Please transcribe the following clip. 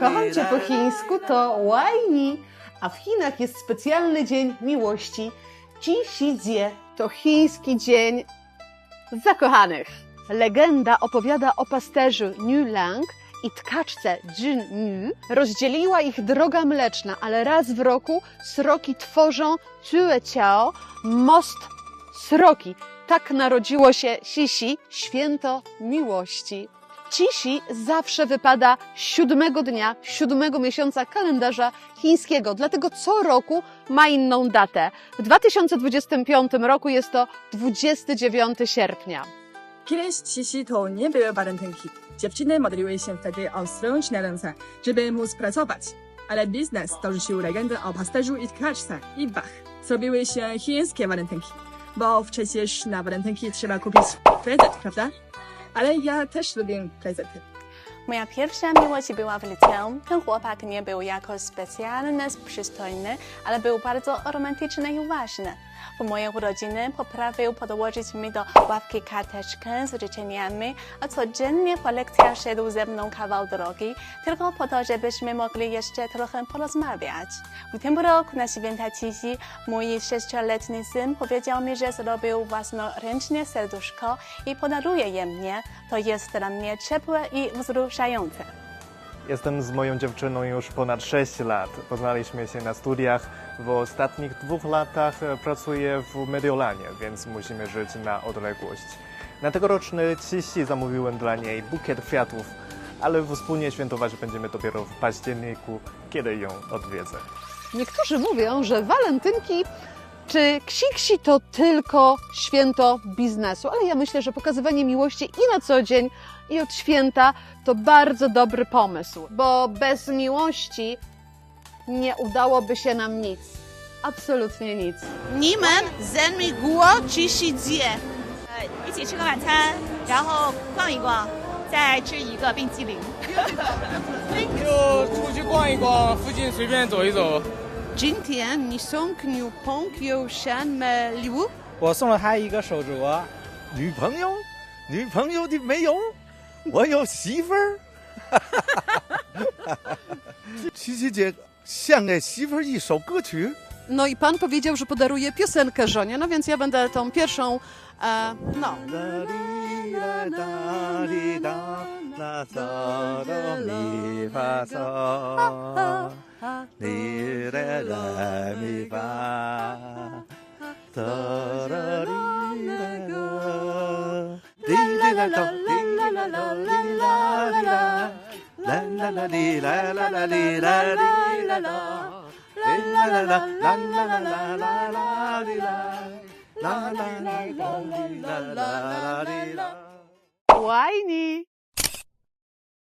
Kocham cię po chińsku to Waini, a w Chinach jest specjalny dzień miłości. Jie to chiński dzień zakochanych. Legenda opowiada o pasterzu Niu Lang i tkaczce Jin Yu. Rozdzieliła ich droga mleczna, ale raz w roku sroki tworzą Tue Ciao, most sroki. Tak narodziło się Sisi, święto miłości. Cisi zawsze wypada siódmego dnia, siódmego miesiąca kalendarza chińskiego, dlatego co roku ma inną datę. W 2025 roku jest to 29 sierpnia. Kiedyś Cici to nie był walentynki. Dziewczyny modliły się wtedy o ręce, żeby móc pracować. Ale biznes dorzucił legendę o pasterzu i tkaczce i bach, zrobiły się chińskie walentynki. Bo przecież na walentynki trzeba kupić prezent, prawda? Ale ja też lubię prezenty. Moja pierwsza miłość była w liceum. Ten chłopak nie był jakoś specjalny, przystojny, ale był bardzo romantyczny i uważny. W moje urodziny poprawił podłożyć mi do ławki karteczkę z życzeniami, a codziennie po lekcjach szedł ze mną kawał drogi, tylko po to, żebyśmy mogli jeszcze trochę porozmawiać. W tym roku na święta Cisi mój sześcioletni syn powiedział mi, że zrobił własnoręcznie serduszko i podaruje je mnie. To jest dla mnie ciepłe i wzruszające. Jestem z moją dziewczyną już ponad 6 lat. Poznaliśmy się na studiach. W ostatnich dwóch latach e, pracuję w Mediolanie, więc musimy żyć na odległość. Na tegoroczny Cisi zamówiłem dla niej bukiet kwiatów, ale wspólnie świętować będziemy dopiero w październiku, kiedy ją odwiedzę. Niektórzy mówią, że walentynki czy ksi-ksi to tylko święto biznesu, ale ja myślę, że pokazywanie miłości i na co dzień, i od święta to bardzo dobry pomysł, bo bez miłości nie udałoby się nam nic. Absolutnie nic. 你们人民国去洗节。一起吃个晚餐，然后逛一逛，再吃一个冰激凌。就出去逛一逛，附近随便走一走。今天你送女朋友什么礼物？我送了她一个手镯，女朋友，女朋友的没有，我有媳妇儿。七夕节献给媳妇儿一首歌曲。 No i pan powiedział, że podaruje piosenkę żonie, no więc ja będę tą pierwszą, e, no. 啦啦啦哩啦啦啦哩啦哩啦啦啦啦啦啦啦啦啦啦啦啦哩啦啦啦啦啦啦啦。我爱你。